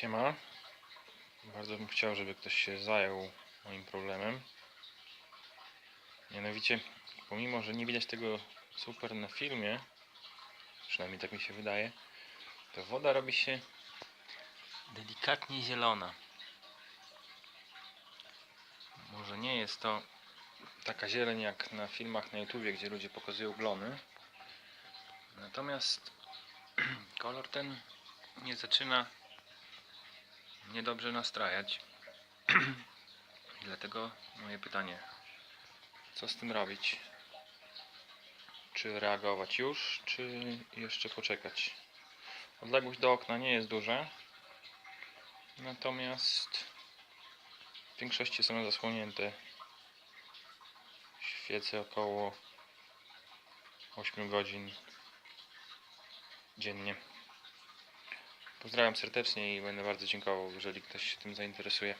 Siema. Bardzo bym chciał, żeby ktoś się zajął moim problemem. Mianowicie, pomimo, że nie widać tego super na filmie, przynajmniej tak mi się wydaje, to woda robi się delikatnie zielona. Może nie jest to taka zieleń jak na filmach na YouTubie, gdzie ludzie pokazują glony. Natomiast kolor ten nie zaczyna niedobrze nastrajać. Dlatego moje pytanie, co z tym robić? Czy reagować już, czy jeszcze poczekać? Odległość do okna nie jest duża, natomiast w większości są zasłonięte. Świecę około 8 godzin dziennie. Pozdrawiam serdecznie i będę bardzo dziękował, jeżeli ktoś się tym zainteresuje.